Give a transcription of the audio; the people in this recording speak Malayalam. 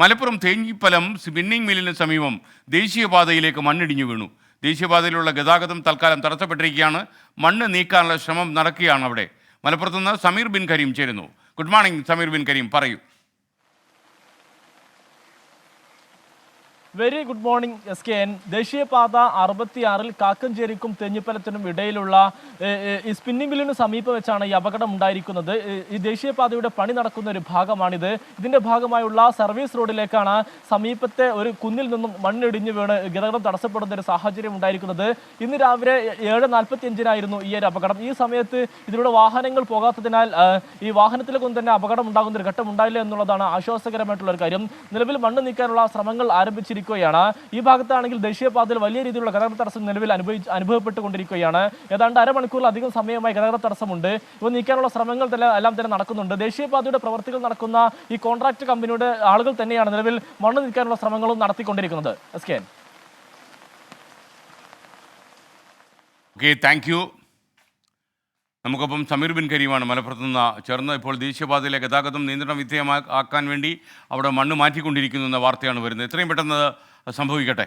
മലപ്പുറം തേഞ്ഞിപ്പലം സ്പിന്നിംഗ് മില്ലിന് സമീപം ദേശീയപാതയിലേക്ക് മണ്ണിടിഞ്ഞു വീണു. ദേശീയപാതയിലുള്ള ഗതാഗതം തൽക്കാലം തടസ്സപ്പെട്ടിരിക്കുകയാണ്. മണ്ണ് നീക്കാനുള്ള ശ്രമം നടക്കുകയാണ് അവിടെ. മലപ്പുറത്തുനിന്ന് സമീർ ബിൻ കരീം ചേരുന്നു. ഗുഡ് മോർണിംഗ് സമീർ ബിൻ കരീം പറയൂ. Very good morning S K N ദേശീയപാത അറുപത്തിയാറിൽ കാക്കഞ്ചേരിക്കും തെഞ്ഞിപ്പലത്തിനും ഇടയിലുള്ള ഈ സ്പിന്നിംഗ് മില്ലിന് സമീപം വെച്ചാണ് ഈ അപകടം ഉണ്ടായിരിക്കുന്നത്. ഈ ദേശീയപാതയുടെ പണി നടക്കുന്ന ഒരു ഭാഗമാണിത്. ഇതിന്റെ ഭാഗമായുള്ള സർവീസ് റോഡിലേക്കാണ് സമീപത്തെ ഒരു കുന്നിൽ നിന്നും മണ്ണിടിഞ്ഞു വീണ് ഗതാഗതം തടസ്സപ്പെടുന്ന ഒരു സാഹചര്യം ഉണ്ടായിരിക്കുന്നത്. ഇന്ന് രാവിലെ ഏഴ് നാൽപ്പത്തി അഞ്ചിനായിരുന്നു ഈ ഒരു അപകടം. ഈ സമയത്ത് ഇതിലൂടെ വാഹനങ്ങൾ പോകാത്തതിനാൽ ഈ വാഹനത്തിലേക്കൊന്നും തന്നെ അപകടം ഉണ്ടാകുന്ന ഒരു ഘട്ടം ഉണ്ടായില്ല എന്നുള്ളതാണ് ആശ്വാസകരമായിട്ടുള്ള ഒരു കാര്യം. നിലവിൽ മണ്ണ് നീക്കാനുള്ള ശ്രമങ്ങൾ ആരംഭിച്ചിരിക്കുകയാണ് ഈ ഭാഗത്താണെങ്കിൽ ദേശീയപാതയിൽ വലിയ രീതിയിലുള്ള ഗതാഗത തടസ്സം നിലവിൽ അനുഭവിച്ച് അനുഭവപ്പെട്ടുകൊണ്ടിരിക്കുകയാണ്. ഏതാണ്ട് അരമണിക്കൂറിലധികം സമയമായി ഗതാഗത തടസ്സമുണ്ട്. ഇവ നീക്കാനുള്ള ശ്രമങ്ങൾ തന്നെ എല്ലാം തന്നെ നടക്കുന്നുണ്ട്. ദേശീയപാതയുടെ പ്രവർത്തികൾ നടക്കുന്ന ഈ കോൺട്രാക്ട് കമ്പനിയുടെ ആളുകൾ തന്നെയാണ് നിലവിൽ മണ്ണ് നീക്കാനുള്ള ശ്രമങ്ങളും നടത്തിക്കൊണ്ടിരിക്കുന്നത്. S K. Okay thank you നമുക്കൊപ്പം സമീർ ബിൻ കരീമാണ് മലപ്പുറത്ത് നിന്ന് ചേർന്ന് ഇപ്പോൾ ദേശീയപാതയിലെ ഗതാഗതം നിയന്ത്രണ വിധേയമാക്കാൻ വേണ്ടി അവിടെ മണ്ണ് മാറ്റിക്കൊണ്ടിരിക്കുന്നു എന്ന വാർത്തയാണ് വരുന്നത്. എത്രയും പെട്ടെന്ന് സംഭവിക്കട്ടെ.